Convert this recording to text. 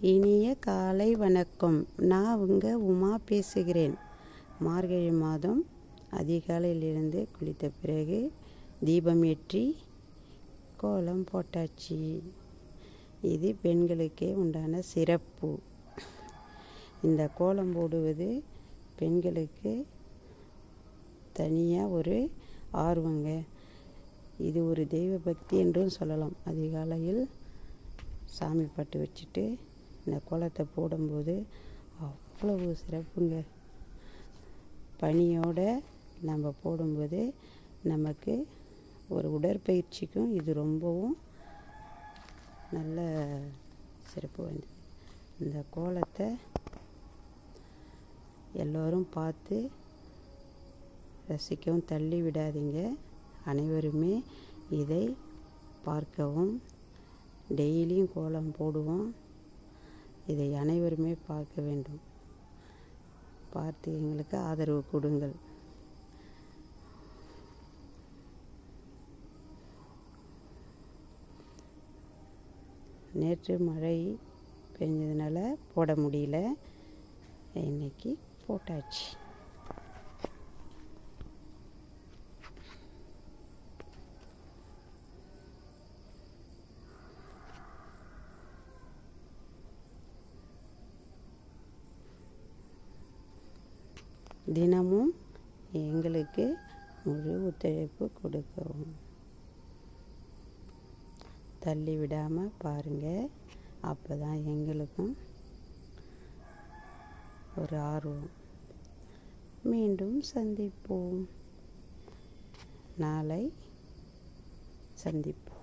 இனிய காலை வணக்கம். நான் உங்கள் உமா பேசுகிறேன். மார்கழி மாதம் அதிகாலையிலிருந்து குளித்த பிறகு தீபம் ஏற்றி கோலம் போட்டாச்சு. இது பெண்களுக்கே உண்டான சிறப்பு. இந்த கோலம் போடுவது பெண்களுக்கு தனியாக ஒரு ஆர்வங்க. இது ஒரு தெய்வ பக்தி என்றும் சொல்லலாம். அதிகாலையில் சாமி பாட்டு வச்சுட்டு இந்த கோலத்தை போடும்போது அவ்வளவு சிறப்புங்க. பனியோடு நம்ம போடும்போது நமக்கு ஒரு உடற்பயிற்சிக்கும் இது ரொம்பவும் நல்ல சிறப்பு வாய்ந்தது. இந்த கோலத்தை எல்லோரும் பார்த்து ரசிக்கவும் தள்ளி விடாதீங்க. அனைவருமே இதை பார்க்கவும் டெய்லியும் கோலம் போடுவோம். இதை அனைவருமே பார்க்க வேண்டும். பார்த்து எங்களுக்கு ஆதரவு கொடுங்கள். நேற்று மழை பெஞ்சதுனால போட முடியல. இன்னைக்கு போட்டாச்சு. தினமும் எங்களுக்கு முழு ஒத்துழைப்பு கொடுக்கவும். தள்ளி விடாமல் பாருங்கள் அப்போ தான் எங்களுக்கும் ஒரு ஆர்வம். மீண்டும் சந்திப்போம். நாளை சந்திப்போம்.